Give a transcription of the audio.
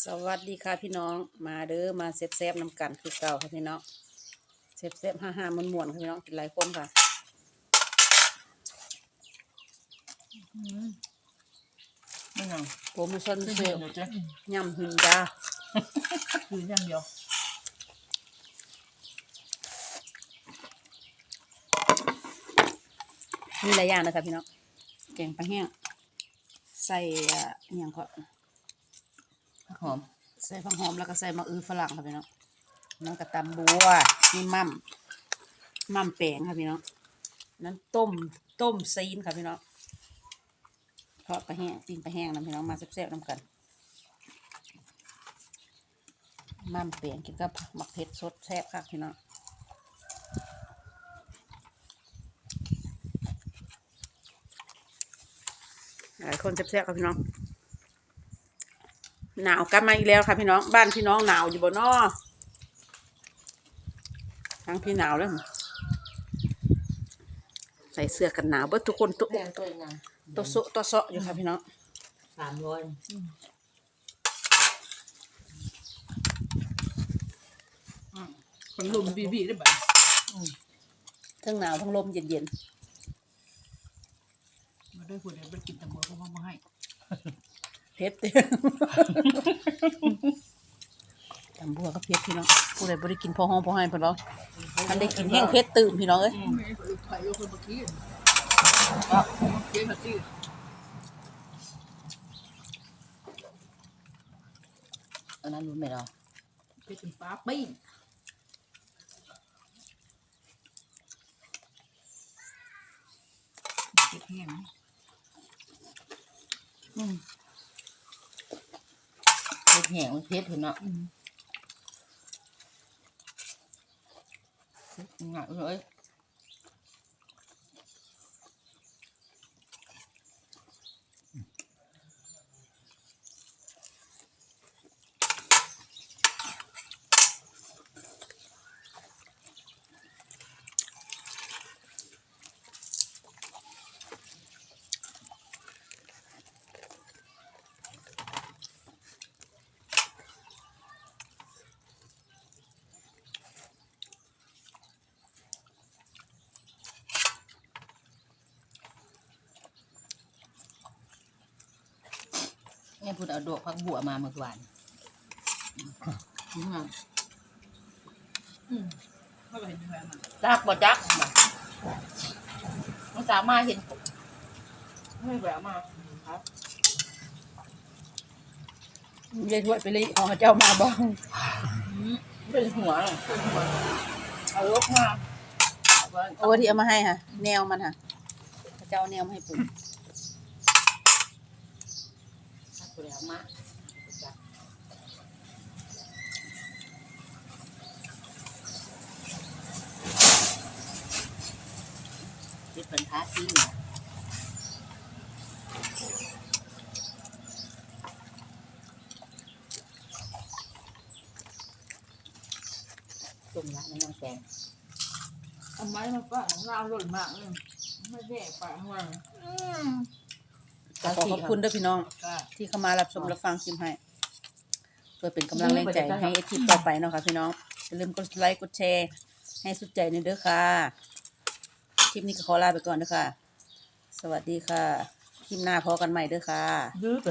สวัสดีค่ะพี่น้องมาเด้อมาเซฟเซฟน้ำกันคือเก่าค่ะพี่น้องเซฟเซฟห้าห้ามันม่วนๆค่ะพี่น้องกินหลายคนค่ะไม่ยังโปรโมชั่นไม่เซเดีลยวจ้ะยำหินจ้าคืออย่างเดียวมีหลายอย่างนะคะพี่น้องแกงปลาแห้งใส่อ่าอหย่างก็ หอม ใส่ผักหอมแล้วก็ใส่มะอือฝรั่งค่ะพี่น้องน้ำกระตำบัวมีมั่มมั่มแปงค่ะพี่น้องนั้นต้มต้มซีนค่ะพี่น้องทอดปลาแห้งตีนปลาแห้งนะพี่น้องมาแซ่บๆน้ำกันมั่มเปลี่ยนกินกับหมักเผ็ดสดแซ่บค่ะพี่น้องหลายคนแซ่บๆค่ะพี่น้อง หนาวกลับมาอีกแล้วค่ะพี่น้องบ้านพี่น้องหนาวอยู่บนนอทั้งพี่หนาวแล้วใส่เสื้อกันหนาวเบิดทุกคนตัวแพงตัวยังตัวโซะตัวเซาะอยู่ค่ะพี่น้องสามร้อยคนลุมบีบีได้บ่ทั้งหนาวทั้งลมเย็นมาด้วยคนเดียวไปกินตำบัวเขามาให้ ๆเผ็ดตำบัวก็เผ็ดพี่น้องผู้ใดบ่ได้กินพอห้องพอให้เพิ่นบ่ทันได้กินแห้งเผ็ดตื่มพี่น้องเอ้ยอันนั้นรู้ไหมเราไปกินปลาปิ้งเก็บแห้งอืม เผ็ดแห้งมันเผ็ดเห็นเนาะหนักเลย เนี่ยพูดเอาดอกพักบัวมาเมื่อวานอืมอืมไม่เห็นยังไงมันจักบ่จักบ่มันสามารถเห็นไม่แหววมาครับยายทวดไปเลยของเจ้ามาบ่เป็นหัวน่ะเป็นหัวเอาลกมาเอาไว้โอ้ที่เอามาให้ค่ะ แนวมันค่ะเขาเจ้าเอาแนวมาให้ปุ่น เอาไป แล้วมาจักที่เป็นท้าที่น่ะตรงนั้นน้องแกงเอาไม้มาป้าของเราหล่นมากเลยไม่แย่ปลาของ เราขอขอบคุณเด้อพี่น้องก็ที่เข้ามารับชมรับฟังชิมให้ เพื่อเป็นกำลังแรงใจให้อาชีพต่อไปเนาะค่ะพี่น้องอย่าลืมกดไลค์กดแชร์ ให้สุดใจในอยเด้อค่ะคลิปนี้ก็ขอลาไปก่อนเด้อค่ะ สวัสดีค่ะ คลิปหน้าพอกันใหม่เด้อค่ะดื้อเป็น